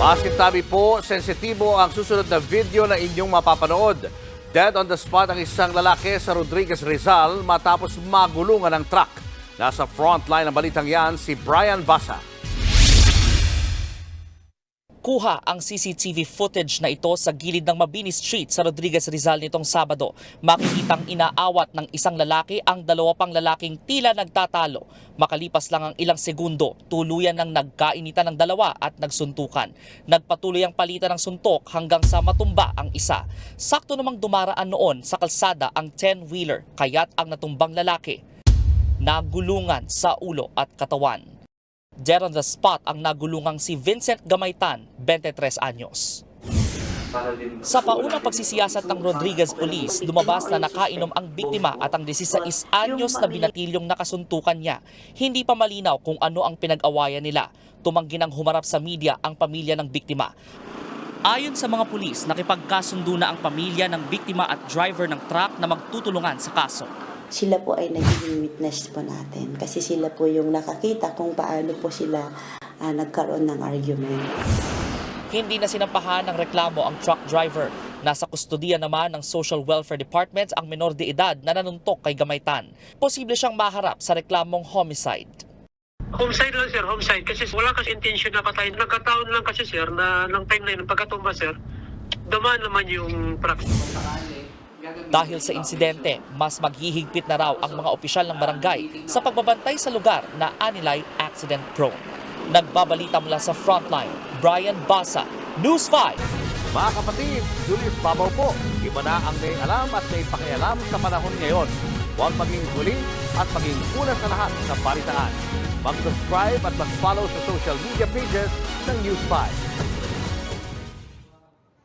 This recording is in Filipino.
Masintabi po, sensitibo ang susunod na video na inyong mapapanood. Dead on the spot ang isang lalaki sa Rodriguez Rizal matapos magulungan ng truck. Nasa frontline ng balitang yan si Brian Basa. Kuha ang CCTV footage na ito sa gilid ng Mabini Street sa Rodriguez Rizal nitong Sabado. Makikitang inaawat ng isang lalaki ang dalawa pang lalaking tila nagtatalo. Makalipas lang ang ilang segundo, tuluyan ng nagkainitan ng dalawa at nagsuntukan. Nagpatuloy ang palitan ng suntok hanggang sa matumba ang isa. Sakto namang dumaraan noon sa kalsada ang 10-wheeler, kaya't ang natumbang lalaki nagulungan sa ulo at katawan. Dead on the spot ang nagulungang si Vincent Gamaytan, 23 anyos. Sa paunang pagsisiyasat ng Rodriguez Police, lumabas na nakainom ang biktima at ang 16 anyos na binatilyong nakasuntukan niya. Hindi pa malinaw kung ano ang pinag-awayan nila. Tumanggi ng humarap sa media ang pamilya ng biktima. Ayon sa mga pulis, nakipagkasundo na ang pamilya ng biktima at driver ng truck na magtutulungan sa kaso. Sila po ay naging witness po natin kasi sila po yung nakakita kung paano po sila ah, nagkaroon ng argument. Hindi na sinampahan ng reklamo ang truck driver. Nasa kustodiya naman ng Social Welfare Department ang menor de edad na nanuntok kay Gamaytan. Posible siyang maharap sa reklamong homicide. Homicide lang sir, homicide. Kasi wala kasi intention na patayin. Nagkataon lang kasi sir na ng time na yun, pagkatumba sir, dumaan naman yung truck. Dahil sa insidente, mas maghihigpit na raw ang mga opisyal ng barangay sa pagbabantay sa lugar na anilay accident prone. Nagbabalita mula sa frontline, Brian Basa, News 5. Mga kapatid, Julius Babaw po. Iba na ang may alam at may pakialam sa panahon ngayon. Huwag maging huli at maging una sa lahat sa balitaan. Mag-subscribe at mag-follow sa social media pages ng News 5.